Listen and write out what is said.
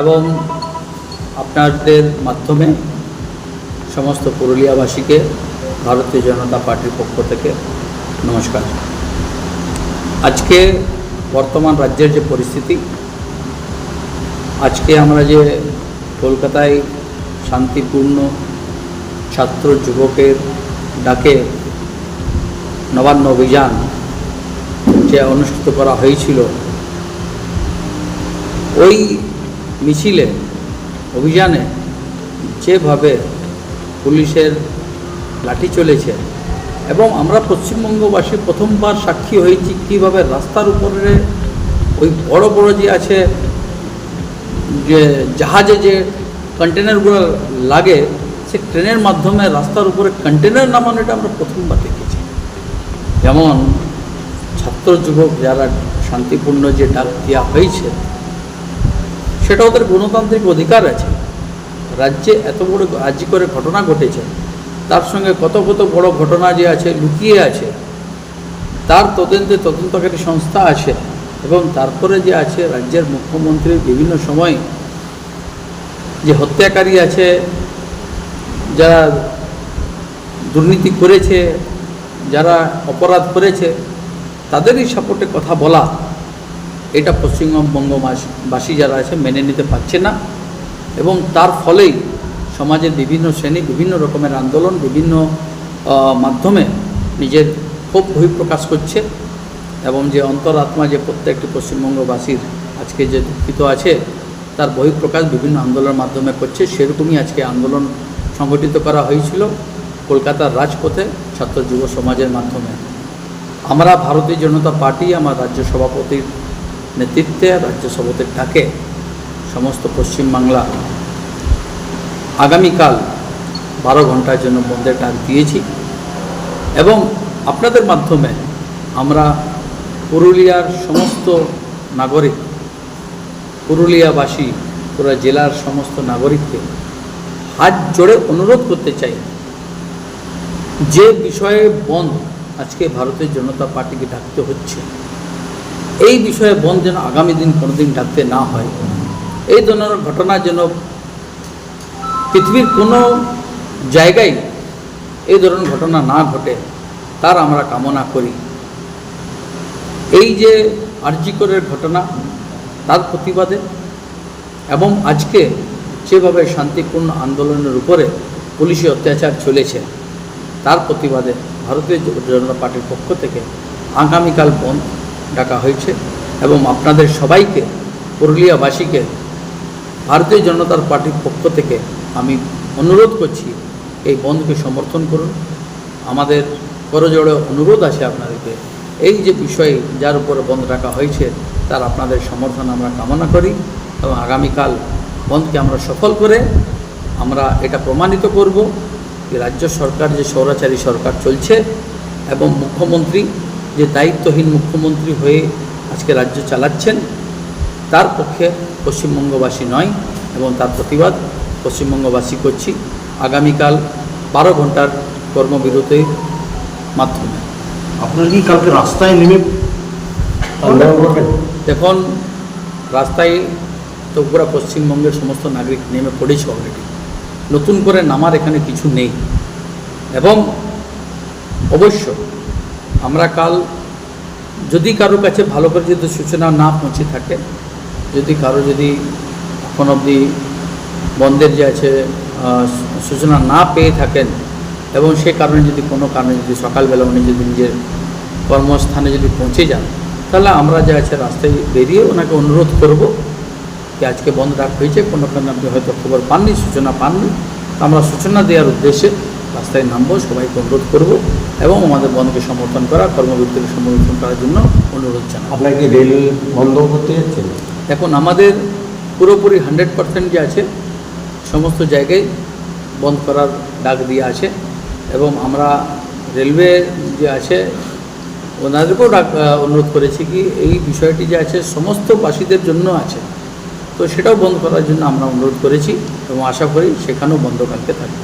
এবং আপনাদের মাধ্যমে সমস্ত পুরুলিয়াবাসীকে ভারতীয় জনতা পার্টির পক্ষ থেকে নমস্কার। আজকে বর্তমান রাজ্যের যে পরিস্থিতি, আজকে আমরা যে কলকাতায় শান্তিপূর্ণ ছাত্র যুবকের ডাকে নবান্ন অভিযান যে অনুষ্ঠিত করা হয়েছিল, ওই মিছিলে, অভিযানে যেভাবে পুলিশের লাঠি চলেছে এবং আমরা পশ্চিমবঙ্গবাসী প্রথমবার সাক্ষী হয়েছি কীভাবে রাস্তার উপরে ওই বড় বড় যে আছে, যে জাহাজে যে কন্টেনারগুলো লাগে, সে ট্রেনের মাধ্যমে রাস্তার উপরে কন্টেনার নামানোটা আমরা প্রথমবার দেখেছি। যেমন ছাত্র যুবক যারা শান্তিপূর্ণ যে ডাক দেওয়া হয়েছে সেটা ওদের গণতান্ত্রিক অধিকার আছে। রাজ্যে এত বড় রাজ্য করে ঘটনা ঘটেছে, তার সঙ্গে কত কত বড় ঘটনা যে আছে, লুকিয়ে আছে, তার তদন্তে তদন্তকারী সংস্থা আছে এবং তারপরে যে আছে রাজ্যের মুখ্যমন্ত্রীর বিভিন্ন সময় যে হত্যাকারী আছে, যারা দুর্নীতি করেছে, যারা অপরাধ করেছে, তাদেরই সাপোর্টে কথা বলা এটা পশ্চিমবঙ্গবাসী যারা আছে মেনে নিতে পারছে না। এবং তার ফলেই সমাজের বিভিন্ন শ্রেণি বিভিন্ন রকমের আন্দোলন, বিভিন্ন মাধ্যমে নিজের ক্ষোভ বহিঃপ্রকাশ করছে। এবং যে অন্তরাত্মা যে প্রত্যেকটি পশ্চিমবঙ্গবাসীর আজকে যে দুঃখিত আছে, তার বহিঃপ্রকাশ বিভিন্ন আন্দোলনের মাধ্যমে করছে। সেরকমই আজকে আন্দোলন সংগঠিত করা হয়েছিল কলকাতার রাজপথে ছাত্র যুব সমাজের মাধ্যমে। আমরা ভারতীয় জনতা পার্টি, আমার রাজ্য সভাপতির নেতৃত্বে রাজ্য সভাপতির ডাকে সমস্ত পশ্চিমবাংলা আগামীকাল বারো ঘণ্টার জন্য বন্ধের ডাক দিয়েছি। এবং আপনাদের মাধ্যমে আমরা পুরুলিয়ার সমস্ত নাগরিক, পুরুলিয়াবাসী, পুরা জেলার সমস্ত নাগরিককে হাত জোড়ে অনুরোধ করতে চাই। যে বিষয়ে বন্ধ আজকে ভারতের জনতা পার্টিকে ডাকতে হচ্ছে এই বিষয়ে বন যেন আগামী দিন কোনোদিন ডাকতে না হয়। এই ধরনের ঘটনা যেন পৃথিবীর কোনো জায়গায় এই ধরনের ঘটনা না ঘটে, তার আমরা কামনা করি। এই যে আর্যিকরের ঘটনা, তার প্রতিবাদে এবং আজকে যেভাবে শান্তিপূর্ণ আন্দোলনের উপরে পুলিশি অত্যাচার চলেছে, তার প্রতিবাদে ভারতীয় জনতা পার্টির পক্ষ থেকে আগামীকাল বন্ধ ডাকা হয়েছে এবং আপনাদের সবাইকে, পুরুলিয়াবাসীকে, ভারতীয় জনতার পার্টির পক্ষ থেকে আমি অনুরোধ করছি, এই বন্ধকে সমর্থন করুন। আমাদের করজোড়ে অনুরোধ আছে আপনাদেরকে। এই যে বিষয়ে যার উপরে বন্ধ রাখা হয়েছে, তার আপনাদের সমর্থন আমরা কামনা করি এবং আগামীকাল বন্ধকে আমরা সফল করে আমরা এটা প্রমাণিত করব যে রাজ্য সরকার, যে স্বৈরাচারী সরকার চলছে এবং মুখ্যমন্ত্রী যে দায়িত্বহীন মুখ্যমন্ত্রী হয়ে আজকে রাজ্য চালাচ্ছেন তার পক্ষে পশ্চিমবঙ্গবাসী নয় এবং তার প্রতিবাদ পশ্চিমবঙ্গবাসী করছি আগামীকাল বারো ঘণ্টার কর্মবিরতির মাধ্যমে। আপনারা কি কালকে রাস্তায় নেমে দেখুন রাস্তায় তো পুরো পশ্চিমবঙ্গের সমস্ত নাগরিক নেমে পড়েছে অলরেডি নতুন করে নামার এখানে কিছু নেই। এবং অবশ্য আমরা কাল যদি কারও কাছে ভালো করে যদি সূচনা না পৌঁছে থাকে, যদি কারও যদি এখন অবধি বন্ধের যে আছে সূচনা না পেয়ে থাকেন এবং সে কারণে যদি কোনো কারণে যদি সকালবেলা উনি যদি নিজের কর্মস্থানে যদি পৌঁছে যান, তাহলে আমরা যে আছে রাস্তায় বেরিয়ে ওনাকে অনুরোধ করব যে আজকে বন্ধ রাখা হয়েছে, কোনো কারণে আপনি হয়তো খবর পাননি, সূচনা পাননি। আমরা সূচনা দেওয়ার উদ্দেশ্যে রাস্তায় নামবো সবাইকে অনুরোধ করব এবং আমাদের বন্ধকে সমর্থন করা কর্মবিরতিকে সমর্থন করার জন্য অনুরোধ জানাব। আপনারা কি রেল বন্ধ করতে যাচ্ছেন এখন আমাদের পুরোপুরি হান্ড্রেড পার্সেন্ট যে আছে সমস্ত জায়গায় বন্ধ করার ডাক দিয়ে আছে এবং আমরা রেলওয়ে যে আছে ওনাদেরকেও ডাক অনুরোধ করেছি কি এই বিষয়টি যে আছে সমস্ত বাসীদের জন্য আছে। তো সেটাও বন্ধ করার জন্য আমরা অনুরোধ করেছি এবং আশা করি সেখানেও বন্ধ কালকে থাকবে।